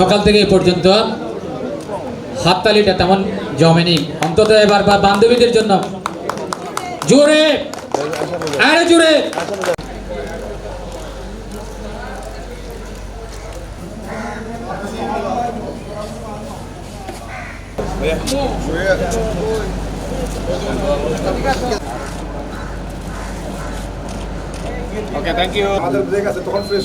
সকাল থেকে এ পর্যন্ত হাততালিটা তেমন জমেনি। অন্তত এবার বা বান্ধবীদের জন্য। জোরে! আরে জোরে! ওকে থ্যাংক ইউ আমাদের ব্রেক আছে তখন ফ্রেশ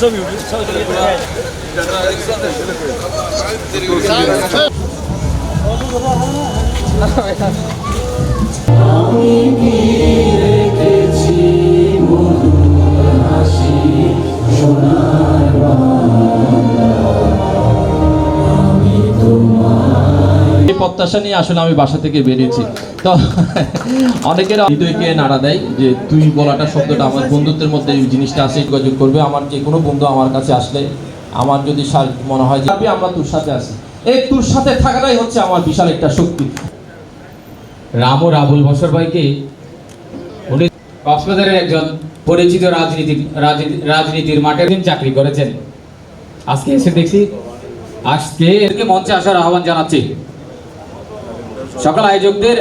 감성이 울리면서 প্রত্যাশা নিয়ে আসলে আমি বাসা থেকে বেরিয়েছি। তো অনেকের হৃদয়কে নাড়া দেয় যে তুই বলাটা শব্দটা আমার বন্ধুত্বের মধ্যে এই জিনিসটা আছে, যোগাযোগ করবে। আমার যে কোনো বন্ধু আমার কাছে আসলে আমার যদি মনে হয় যে আমরা তোর সাথে আছি। এই তোর সাথে থাকাটাই হচ্ছে আমার বিশাল একটা শক্তি। রামু রাহুল বসর ভাইকে উনি কক্সবাজারের একজন পরিচিত রাজনীতি রাজনীতি- রাজনীতির মাঠে দিন চাকরি করেছেন। আজকে এসে দেখছি, আজকে মঞ্চে আসার আহ্বান জানাচ্ছি। সকল আয়োজকদের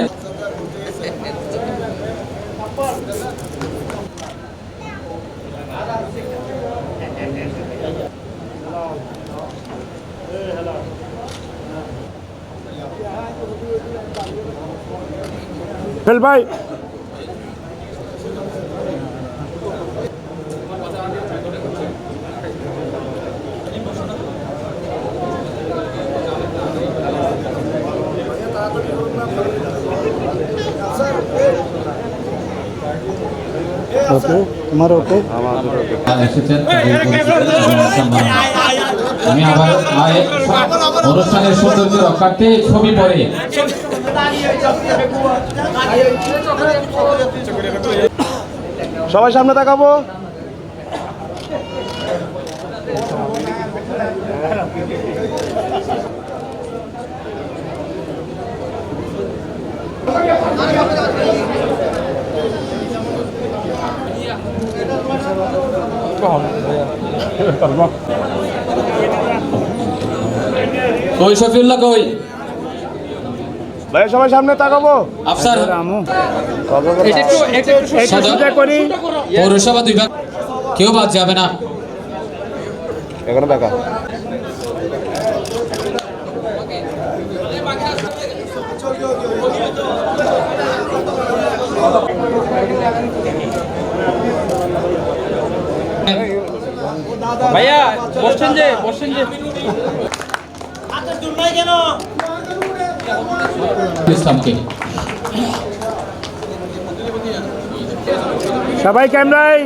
রাফেল ভাই ওকে তোমার ওকে এসেছেন আমি আবার অনুষ্ঠানের সৌন্দর্য রক্ষার্থে ছবি পরে। সবাই সামনে তাকাবো। কই শফিউল্লাহ কই? ভাই সবাই সামনে তাকাবো? আফসার। পৌরসভা দুই ভাগ কেউ বাদ যাবে না। এখানে দেখা। ভাইয়া বসছেন যে বসছেন যে। ইসলামকে সবাই ক্যামেরায়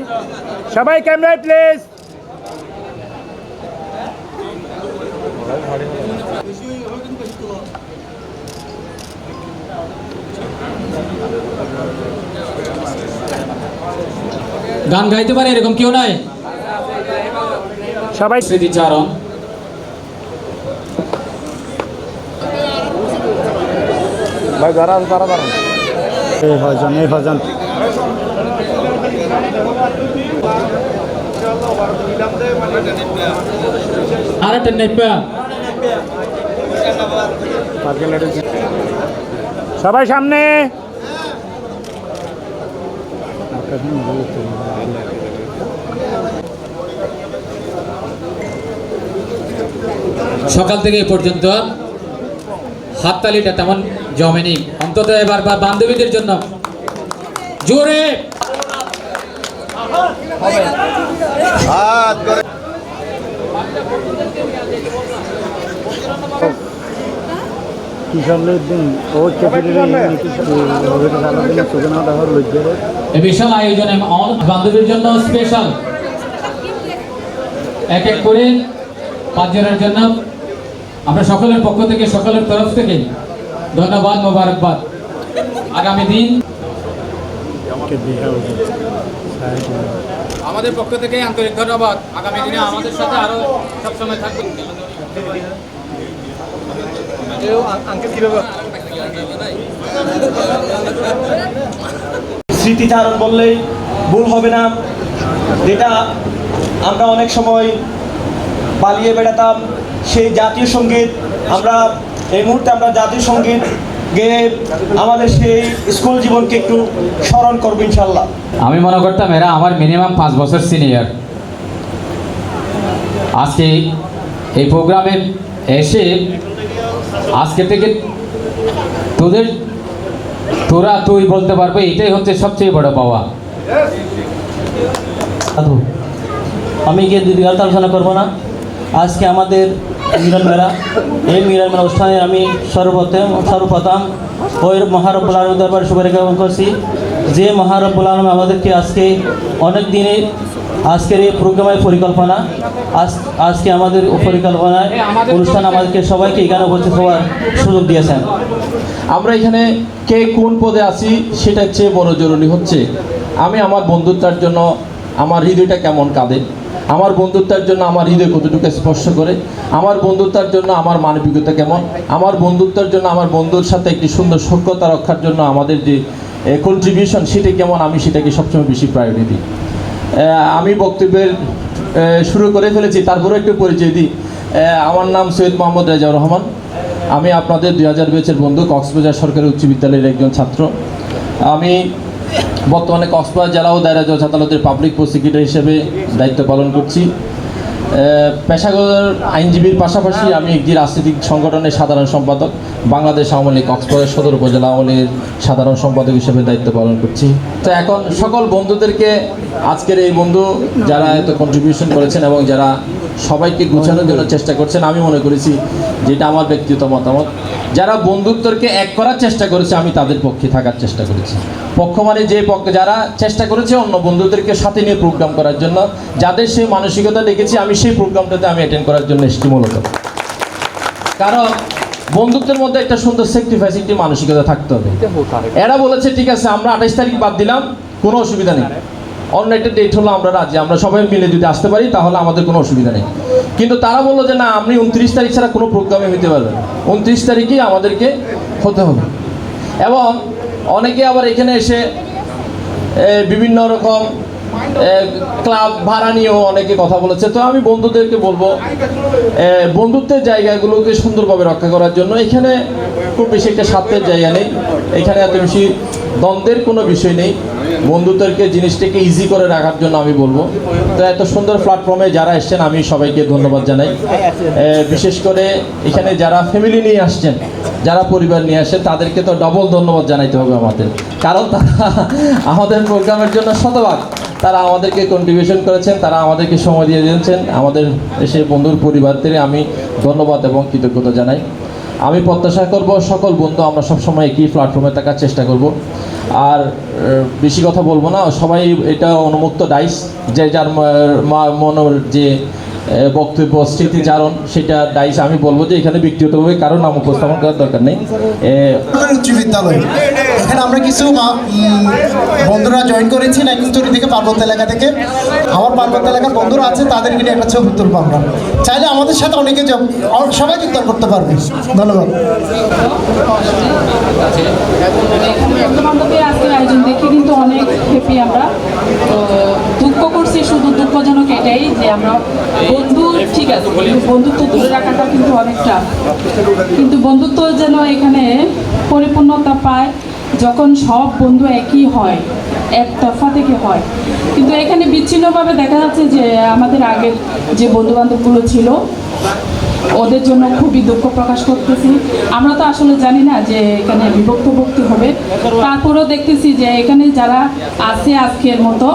সবাই ক্যামেরায় প্লিজ গান গাইতে পারে এরকম কেউ নাই? সবাই স্মৃতিচারণ। ভাই যারা আছে তারা দাঁড়ান। এই হজন এই হজন আরেকটা নেপা সবাই সামনে। সকাল থেকে এ পর্যন্ত হাততালিটা তেমন জমেনি। অন্তত এবার বা বান্ধবীদের জন্য জোরে। বিশাল আয়োজনে বান্ধবীর জন্য স্পেশাল এক এক করে পাঁচজনের জন্য আমরা সকলের পক্ষ থেকে, সকলের তরফ থেকে ধন্যবাদ, মোবারকবাদ। আগামী দিন আমাদের পক্ষ থেকে আন্তরিক ধন্যবাদ। আগামী দিনে আমাদের সাথে আরও সবসময় থাকবেন। স্মৃতিচারণ বললেই ভুল হবে না। যেটা আমরা অনেক সময় পালিয়ে বেড়াতাম সেই জাতীয় সংগীত আমরা এই মুহূর্তে আমরা জাতীয় সংগীত গেয়ে আমাদের সেই স্কুল জীবনকে একটু স্মরণ করব ইনশাল্লাহ আমি মনে করতাম এরা আমার মিনিমাম পাঁচ বছর সিনিয়র আজকে এই প্রোগ্রামে এসে আজকে থেকে তোদের তোরা তুই বলতে পারবে এটাই হচ্ছে সবচেয়ে বড় পাওয়া। আমি গিয়ে দীর্ঘায়িত আলোচনা করব না। আজকে আমাদের মিলন মেলা এই মিলন মেলা অনুষ্ঠানে আমি সর্বপ্রথম সর্বপ্রথম ওই মহারব্বুল আলম দরবার শুভ জ্ঞাপন করছি। যে মহারব্বুল আলম আমাদেরকে আজকে অনেক দিনে আজকের এই প্রোগ্রামের পরিকল্পনা, আজ আজকে আমাদের পরিকল্পনায় অনুষ্ঠান আমাদেরকে সবাইকে এখানে উপস্থিত হওয়ার সুযোগ দিয়েছেন। আমরা এখানে কে কোন পদে আছি সেটার চেয়ে বড় জরুরি হচ্ছে, আমি আমার বন্ধুত্বের জন্য আমার হৃদয়টা কেমন কাঁদে আমার বন্ধুত্বের জন্য আমার হৃদয় কতটুকু স্পর্শ করে? আমার বন্ধুত্বের জন্য আমার মানবিকতা কেমন? আমার বন্ধুত্বের জন্য আমার বন্ধুর সাথে একটি সুন্দর সখ্যতা রক্ষার জন্য আমাদের যে কন্ট্রিবিউশন সেটা কেমন? আমি সেটাকে সবসময় বেশি প্রায়োরিটি দিই। আমি বক্তব্যের শুরু করে ফেলেছি। তারপরে একটু পরিচয় দিই। আমার নাম সৈয়দ মোহাম্মদ রেজাউর রহমান। আমি আপনাদের দুই হাজার বেচের বন্ধু কক্সবাজার সরকারি উচ্চ বিদ্যালয়ের একজন ছাত্র। আমি বর্তমানে কক্সবাজার জেলা ও দায়রা জজ আদালতের পাবলিক প্রসিকিউটর হিসেবে দায়িত্ব পালন করছি। পেশাগত আইনজীবীর পাশাপাশি আমি একটি রাজনৈতিক সংগঠনের সাধারণ সম্পাদক, বাংলাদেশ আওয়ামী লীগ কক্সবাজার সদর উপজেলা আওয়ামী লীগের সাধারণ সম্পাদক হিসেবে দায়িত্ব পালন করছি। তো এখন সকল বন্ধুদেরকে, আজকের এই বন্ধু যারা এত কন্ট্রিবিউশন করেছেন এবং যারা সবাইকে গুছানোর জন্য চেষ্টা করছেন, আমি মনে করেছি যেটা আমার ব্যক্তিগত মতামত, যারা বন্ধুত্বকে এক করার চেষ্টা করেছে, আমি তাদের পক্ষে থাকার চেষ্টা করেছি। পক্ষ মানে যে পক্ষ যারা চেষ্টা করেছে অন্য বন্ধুদেরকে সাথে নিয়ে প্রোগ্রাম করার জন্য যাদের সেই মানসিকতা দেখেছি আমি সেই প্রোগ্রামটাতে আমি অ্যাটেন্ড করার জন্য এসেছি মূলত। কারণ বন্ধুত্বের মধ্যে একটা সুন্দর সেক্রিফাইস একটি মানসিকতা থাকতে হবে। এরা বলেছে ঠিক আছে আমরা আঠাইশ তারিখ বাদ দিলাম কোনো অসুবিধা নেই। অন্য একটা ডেট হলো আমরা রাজি আমরা সবাই মিলে যদি আসতে পারি তাহলে আমাদের কোনো অসুবিধা নেই। কিন্তু তারা বলল যে না আপনি উনত্রিশ তারিখ ছাড়া কোনো প্রোগ্রামে হতে পারবেন উনত্রিশ তারিখেই আমাদেরকে হতে হবে। এবং অনেকে আবার এখানে এসে বিভিন্ন রকম ক্লাব ভাড়া নিয়েও অনেকে কথা বলেছে। তো আমি বন্ধুদেরকে বলব বন্ধুত্বের জায়গাগুলোকে সুন্দরভাবে রক্ষা করার জন্য এখানে খুব বেশি একটা স্বার্থের জায়গা নেই। এখানে এত বেশি দ্বন্দ্বের কোনো বিষয় নেই। বন্ধুত্বকে জিনিসটাকে ইজি করে রাখার জন্য আমি বলব। তো এত সুন্দর প্ল্যাটফর্মে যারা এসছেন, আমি সবাইকে ধন্যবাদ জানাই। বিশেষ করে এখানে যারা ফ্যামিলি নিয়ে আসছেন, যারা পরিবার নিয়ে আসে, তাদেরকে তো ডবল ধন্যবাদ জানাইতে হবে আমাদের। কারণ তারা আমাদের প্রোগ্রামের জন্য শতভাগ। তারা আমাদেরকে কন্ট্রিবিউশন করেছেন, তারা আমাদেরকে সময় দিয়ে দিয়েছেন। আমাদের এসে বন্ধুর পরিবারদের আমি ধন্যবাদ এবং কৃতজ্ঞতা জানাই। আমি প্রত্যাশা করব সকল বন্ধু, আমরা সবসময় একই প্ল্যাটফর্মে থাকার চেষ্টা করব। আর বেশি কথা বলব না, সবাই এটা অনুমুক্ত ডাইস যে যার মনের যে বক্তব্য স্মৃতিচারণ সেটা ডাইস আমি বলব যে এখানে ব্যক্তিগতভাবে কারও নাম উপস্থাপন করার দরকার নেই। উচ্চ বিদ্যালয়। এখানে আমরা কিছু বন্ধুরা জয়েন করেছি নাইকুঞ্চুরি থেকে পার্বত্য এলাকা থেকে। আমার পার্বত্য এলাকার বন্ধুরা আছে তাদেরকে নিয়ে একটা ছবি তুলবো আমরা। চাইলে আমাদের সাথে অনেকে সবাই যোগদান করতে পারবে। ধন্যবাদ। আয়োজন দেখে কিন্তু অনেক হ্যাপি আমরা। তো দুঃখ করছি শুধু দুঃখজনক এটাই যে আমরা বন্ধু, ঠিক আছে বন্ধুত্ব দূরে রাখাটা কিন্তু অনেকটা। কিন্তু বন্ধুত্ব যেন এখানে পরিপূর্ণতা পায়, যখন সব বন্ধু একই হয়, এক তরফা থেকে হয়। কিন্তু এখানে বিচ্ছিন্নভাবে দেখা যাচ্ছে যে, আমাদের আগের যে বন্ধু বান্ধবগুলো ছিল, ওদের জন্য খুবই দুঃখ প্রকাশ করতেছি। আমরা তো আসলে জানি না যে, এখানে বিভক্ত ভক্তি হবে। তারপরেও দেখতেছি যে, এখানে যারা আছে আজকের মতো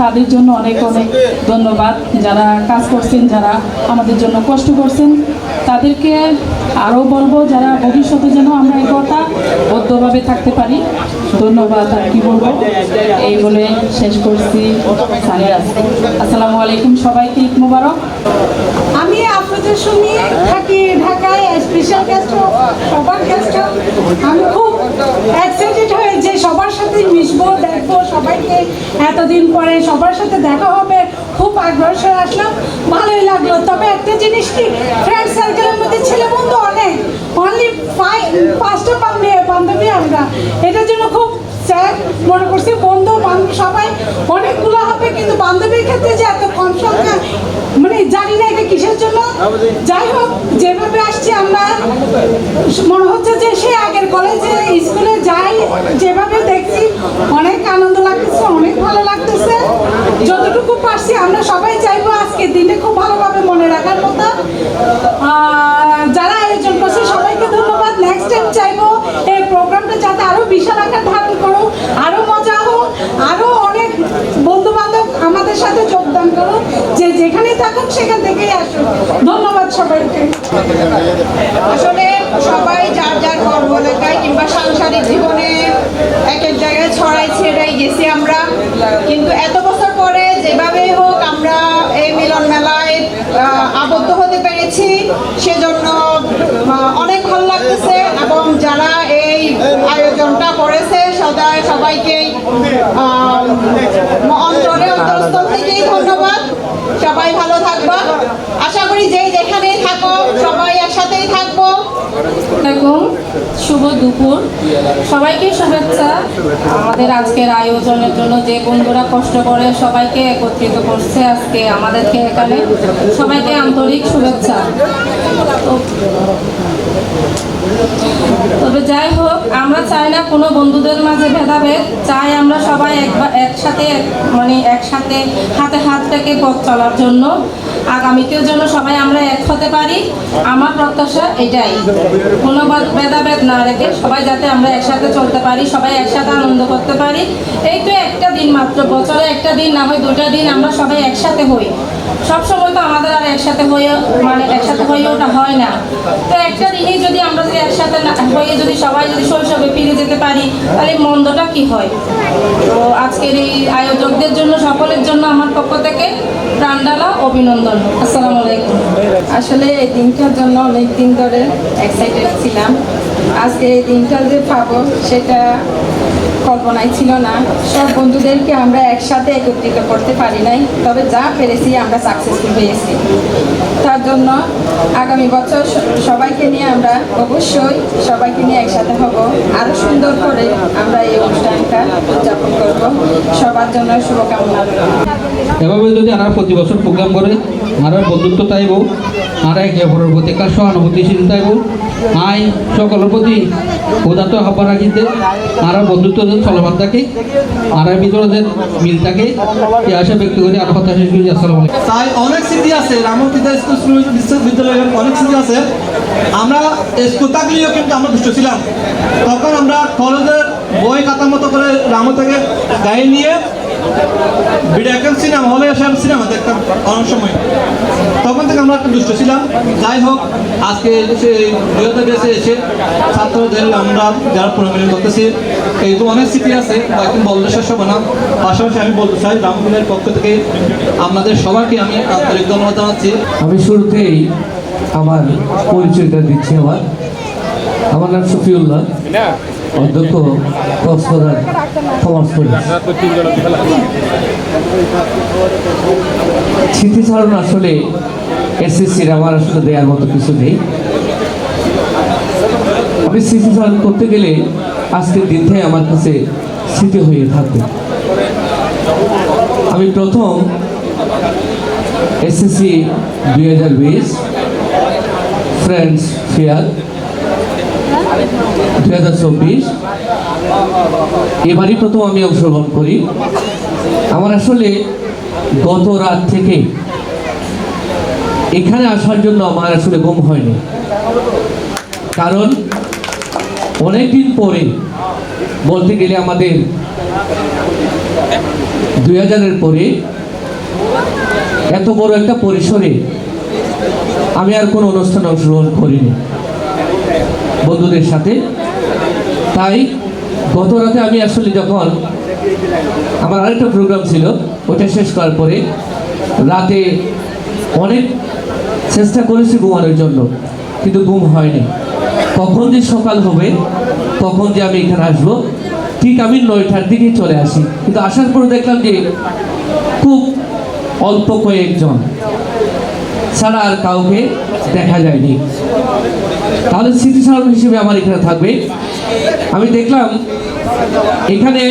তাদের জন্য অনেক অনেক ধন্যবাদ। যারা কাজ করছেন, যারা আমাদের জন্য কষ্ট করছেন, তাদেরকে আরও বলব যারা ভবিষ্যতে যেন আমরা একতা বদ্ধভাবে থাকতে পারি। ধন্যবাদ আর কি বলব। এই বলে শেষ করছি। আসসালামু আলাইকুম সবাইকে, ঈদ মুবারক। আমি আপনাদের সঙ্গে থাকি ঢাকায় স্পেশাল গেস্ট সবার গেস্ট আমি খুব এক্সাইটেড হয়ে যে সবার সাথে মিশবো, দেখব, সবাইকে এতদিন পরে সবার সাথে দেখা হবে, খুব আগ্রহ সে আসলাম, ভালোই লাগল। তবে একটা জিনিস কি ফ্রেন্ড সার্কেলের মধ্যে ছেলে বন্ধু অনেক অনলি পাঁচটা বান্ধবী বান্ধবী আমরা। এটার জন্য খুব স্যার মনে করছি। বন্ধু, বান্ধব সবাই অনেকগুলো হবে, কিন্তু বান্ধবীর ক্ষেত্রে যে এত কম সংখ্যা মানে জানি না এটা কিসের জন্য। যাই হোক, যেভাবে আসছি আমরা, মনে হচ্ছে যে সে আগের কলেজে স্কুলে যাই, যেভাবে দেখছি, অনেক আনন্দ লাগতেছে, অনেক ভালো লাগতেছে। যতটুকু পারছি, আমরা সবাই চাইব আজকের দিনটা খুব ভালোভাবে মনে রাখার মতো। যারা আয়োজন করছে, সবাইকে ধন্যবাদ। নেক্সট টাইম চাইব এই যাতে আরও বিশাল আকার ধারণ করুক আরও মজা হোক, আরও অনেক বন্ধু বান্ধব আমাদের সাথে যোগদান করুক যে যেখানেই থাকুক সেখান থেকেই আসুক ধন্যবাদ সবাইকে। আসলে সবাই যার যার কর্মলেখায় কিংবা সাংসারিক জীবনে এক এক জায়গায় ছড়াই ছেড়াই গেছি আমরা। কিন্তু এত বছর পরে যেভাবে হোক আমরা এই মিলন মেলায় আবদ্ধ হতে পেরেছি সেজন্য আহ, অনেক ভালো লাগতেছে এবং যারা এই আয়োজনটা করেছে সদায় সবাইকেই আহ, অন্তরে অন্তরস্থল থেকেই ধন্যবাদ। সবাই ভালো থাকবা। আশা করি যেই যেখানেই থাকো, সবাই একসাথেই থাকব। শুভ দুপুর। সবাইকে শুভেচ্ছা। আমাদের আজকের আয়োজনের জন্য যে বন্ধুরা কষ্ট করে সবাইকে একত্রিত করছে আজকে আমাদেরকে এখানে, সবাইকে আন্তরিক শুভেচ্ছা। তবে যাই হোক, আমরা চাই না কোনো বন্ধুদের মাঝে ভেদাভেদ। চাই আমরা সবাই একবার একসাথে মানে একসাথে হাতে হাত পথ চলার জন্য। আগামীতেও যেন সবাই আমরা এক হতে পারি। আমার প্রত্যাশা এটাই। কোনো ভেদাভেদ না রেখে সবাই যাতে আমরা একসাথে চলতে পারি, সবাই একসাথে আনন্দ করতে পারি। এই তো একটা দিন মাত্র, বছরে একটা দিন না হয় দুটা দিন আমরা সবাই একসাথে হই। সব সময় তো আমাদের আর একসাথে হয়ে মানে একসাথে হয়ে ওটা হয় না। তো একটা দিনই যদি আমরা যদি একসাথে হয়ে যদি সবাই যদি শৈশবে ফিরে যেতে পারি, তাহলে মন্দটা কি হয়? তো আজকের এই আয়োজকদের জন্য, সকলের জন্য আমার পক্ষ থেকে প্রাণডালা অভিনন্দন। আসসালামু আলাইকুম। আসলে এই দিনটার জন্য অনেক দিন ধরে এক্সাইটেড ছিলাম। আজকে এই দিনটা যে পাবো, সেটা কল্পনায় ছিল না। সব বন্ধুদেরকে আমরা একসাথে একত্রিত করতে পারি নাই, তবে যা পেরেছি আমরা সাকসেসফুল হয়েছি। তার জন্য আগামী বছর সবাইকে নিয়ে আমরা অবশ্যই সবাইকে নিয়ে একসাথে হব। আরও সুন্দর করে আমরা এই অনুষ্ঠানটা উদযাপন করব। সবার জন্য শুভকামনা। এভাবে যদি আমরা প্রতি বছর প্রোগ্রাম করে আমরা বন্ধুত্ব চাইব আমরা একে অপরের প্রতি সহানুভূতিশীল চাইব আই সকলের প্রতি উদাত্ত আহ্বান রাখিতে আমরা বন্ধুত্ব চলমান থাকে আর ভিতরে যে মিল থাকে এই আশা ব্যক্ত করে আর কথা শেষ করি আসসালামু তাই অনেক স্মৃতি আছে রামকৃতা স্কুল বিশ্ববিদ্যালয়ের অনেক স্মৃতি আছে। আমরা স্কুল থাকলেও কিন্তু আমরা দুষ্ট ছিলাম। তখন আমরা কলেজের বই খাতার মতো করে রামু থেকে গাড়ি নিয়ে বিডাকাম সিনেমা হলে এসে আমি সিনেমা দেখতাম অনেক সময়। তখন থেকে আমরা একটা দুষ্ট ছিলাম। যাই হোক আজকে দুই হাজার এসে ছাত্রদের আমরা যারা প্রোগ্রাম করতেছি এই তো অনেক স্মৃতি আছে বাকি বললে শেষ হবে না। পাশাপাশি আমি বলতে চাই রামগুলের পক্ষ থেকে আপনাদের সবাইকে আমি আন্তরিক ধন্যবাদ জানাচ্ছি। আমি শুরুতেই আমার পরিচয়টা দিচ্ছি আমার। আমার নাম শফিউল্লাহ অধ্যক্ষ কক্সবাজার স্মৃতিচারণ আসলে এসএসসির আমার আসলে দেওয়ার মতো কিছু নেই। আমি স্মৃতিচারণ করতে গেলে আজকের দিনটাই আমার কাছে স্মৃতি হয়ে থাকবে আমি প্রথম এসএসসি দুই হাজার বিশ ফ্রেন্ডস ফেয়ার দুই হাজার চব্বিশ। এবারই প্রথম আমি অংশগ্রহণ করি। আমার আসলে গত রাত থেকে এখানে আসার জন্য আমার আসলে ঘুম হয়নি। কারণ অনেকদিন পরে বলতে গেলে আমাদের দুই হাজারের পরে এত বড় একটা পরিসরে আমি আর কোনো অনুষ্ঠানে অংশগ্রহণ করিনি। বন্ধুদের সাথে। তাই গত রাতে আমি আসলে যখন আমার আরেকটা প্রোগ্রাম ছিল, ওটা শেষ করার পরে রাতে অনেক চেষ্টা করেছি ঘুমানোর জন্য, কিন্তু ঘুম হয়নি। কখন যে সকাল হবে, কখন যে আমি এখানে আসব, ঠিক আমি নয়টার দিকেই চলে আসি। কিন্তু আসার পরে দেখলাম যে খুব অল্প কয়েকজন ছাড়া আর কাউকে দেখা যায়নি। তাহলে স্মৃতিস্মারক হিসেবে আমার এখানে থাকবে। আমি দেখলাম, এখানে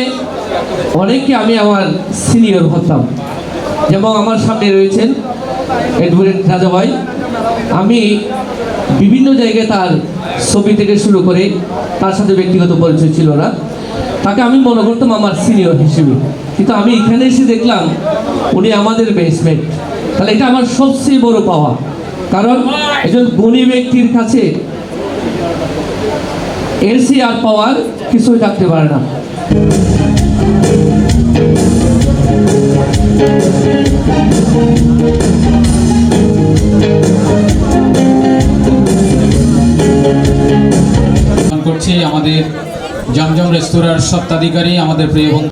অনেককে আমি আমার সিনিয়র হতাম। যেমন আমার সামনে রয়েছেন এডভোকেট রাজা ভাই আমি বিভিন্ন জায়গায় তার ছবি থেকে শুরু করে তার সাথে ব্যক্তিগত পরিচয় ছিল না। তাকে আমি মনে করতাম আমার সিনিয়র হিসেবে। কিন্তু আমি এখানে এসে দেখলাম, উনি আমাদের বেসমেন্ট তাহলে এটা আমার সবচেয়ে বড় পাওয়া। কারণ একজন গুণী ব্যক্তির কাছে এর আর পাওয়ার কিছুই থাকতে পারে না। করছি আমাদের জমজম রেস্তোরাঁর সত্ত্বাধিকারী আমাদের প্রিয় বন্ধু।